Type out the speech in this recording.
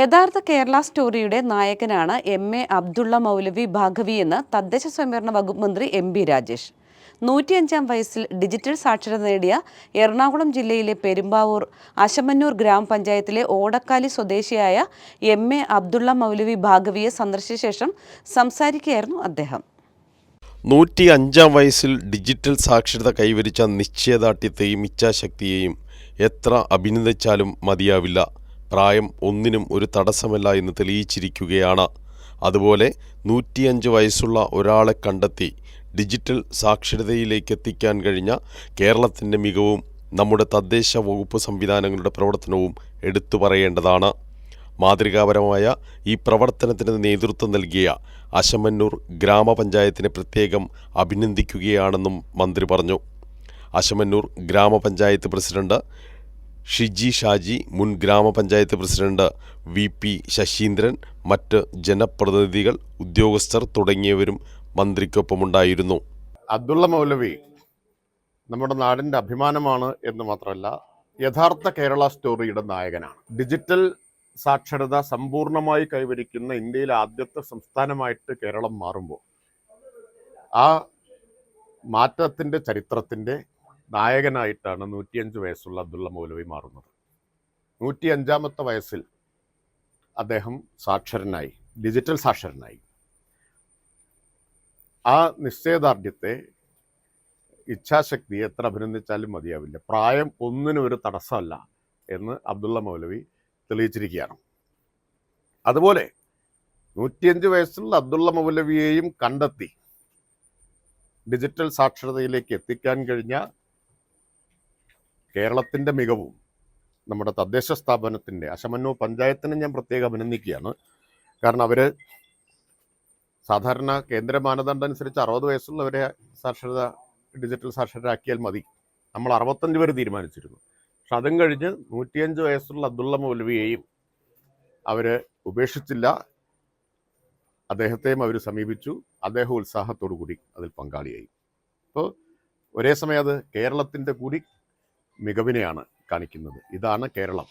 യഥാർത്ഥ കേരള സ്റ്റോറിയുടെ നായകനാണ് എം എ അബ്ദുള്ള മൗലവി ഭാഗവി എന്ന് തദ്ദേശ സ്വയംഭരണ വകുപ്പ് മന്ത്രി എം ബി രാജേഷ്. നൂറ്റിയഞ്ചാം വയസ്സിൽ ഡിജിറ്റൽ സാക്ഷരത നേടിയ എറണാകുളം ജില്ലയിലെ പെരുമ്പാവൂർ അശമന്നൂർ ഗ്രാമപഞ്ചായത്തിലെ ഓടക്കാലി സ്വദേശിയായ എം എ അബ്ദുള്ള മൗലവി ഭാഗവിയെ സന്ദർശിച്ച ശേഷം സംസാരിക്കുകയായിരുന്നു അദ്ദേഹം. നൂറ്റി അഞ്ചാം വയസ്സിൽ ഡിജിറ്റൽ സാക്ഷരത കൈവരിച്ച നിശ്ചയദാർഢ്യത്തെയും ഇച്ഛാശക്തിയെയും എത്ര അഭിനന്ദിച്ചാലും മതിയാവില്ല. പ്രായം ഒന്നിനും ഒരു തടസ്സമല്ല എന്ന് തെളിയിച്ചിരിക്കുകയാണ്. അതുപോലെ നൂറ്റിയഞ്ച് വയസ്സുള്ള ഒരാളെ കണ്ടെത്തി ഡിജിറ്റൽ സാക്ഷരതയിലേക്ക് എത്തിക്കാൻ കഴിഞ്ഞ കേരളത്തിന്റെ മികവും നമ്മുടെ തദ്ദേശ വകുപ്പ് സംവിധാനങ്ങളുടെ പ്രവർത്തനവും എടുത്തു പറയേണ്ടതാണ്. മാതൃകാപരമായ ഈ പ്രവർത്തനത്തിന് നേതൃത്വം നൽകിയ അശമന്നൂർ ഗ്രാമപഞ്ചായത്തിനെ പ്രത്യേകം അഭിനന്ദിക്കുകയാണെന്നും മന്ത്രി പറഞ്ഞു. അശമന്നൂർ ഗ്രാമപഞ്ചായത്ത് പ്രസിഡന്റ് ഷിജി ഷാജി മുൻ ഗ്രാമപഞ്ചായത്ത് പ്രസിഡന്റ് വി പി ശശീന്ദ്രൻ മറ്റ് ജനപ്രതിനിധികൾ ഉദ്യോഗസ്ഥർ തുടങ്ങിയവരും മന്ത്രിക്കൊപ്പമുണ്ടായിരുന്നു. അബ്ദുള്ള മൗലവി നമ്മുടെ നാടിന്റെ അഭിമാനമാണ് എന്ന് മാത്രമല്ല യഥാർത്ഥ കേരള സ്റ്റോറിയുടെ നായകനാണ്. ഡിജിറ്റൽ സാക്ഷരത സമ്പൂർണമായി കൈവരിക്കുന്ന ഇന്ത്യയിലെ ആദ്യത്തെ സംസ്ഥാനമായിട്ട് കേരളം മാറുമ്പോൾ ആ മാറ്റത്തിന്റെ ചരിത്രത്തിന്റെ നായകനായിട്ടാണ് നൂറ്റിയഞ്ച് വയസ്സുള്ള അബ്ദുള്ള മൗലവി മാറുന്നത്. നൂറ്റിയഞ്ചാമത്തെ വയസ്സിൽ അദ്ദേഹം സാക്ഷരനായി ഡിജിറ്റൽ സാക്ഷരനായി. ആ നിശ്ചയദാർഢ്യത്തെ ഇച്ഛാശക്തി എത്ര അഭിനന്ദിച്ചാലും മതിയാവില്ല. പ്രായം ഒന്നിനും ഒരു തടസ്സമല്ല എന്ന് അബ്ദുള്ള മൗലവി തെളിയിച്ചിരിക്കുകയാണ്. അതുപോലെ നൂറ്റിയഞ്ച് വയസ്സുള്ള അബ്ദുള്ള മൗലവിയെയും കണ്ടെത്തി ഡിജിറ്റൽ സാക്ഷരതയിലേക്ക് എത്തിക്കാൻ കഴിഞ്ഞ കേരളത്തിന്റെ മികവും നമ്മുടെ തദ്ദേശ സ്ഥാപനത്തിന്റെ അശമന്നൂർ പഞ്ചായത്തിനെ ഞാൻ പ്രത്യേകം അഭിനന്ദിക്കുകയാണ്. കാരണം അവർ സാധാരണ കേന്ദ്ര മാനദണ്ഡം അനുസരിച്ച് അറുപത് വയസ്സുള്ളവരെ സാക്ഷരത ഡിജിറ്റൽ സാക്ഷരരാക്കിയാൽ മതി. നമ്മൾ അറുപത്തഞ്ച് പേര് തീരുമാനിച്ചിരുന്നു. പക്ഷെ അതും കഴിഞ്ഞ് നൂറ്റിയഞ്ച് വയസ്സുള്ള അബ്ദുള്ള മൗലവിയെയും അവർ ഉപേക്ഷിച്ചില്ല. അദ്ദേഹത്തെയും അവർ സമീപിച്ചു. അദ്ദേഹം ഉത്സാഹത്തോടു കൂടി അതിൽ പങ്കാളിയായി. അപ്പോൾ ഒരേ സമയം അത് കേരളത്തിന്റെ കൂടി മികവിനെയാണ് കാണിക്കുന്നത്. ഇതാണ് കേരളം.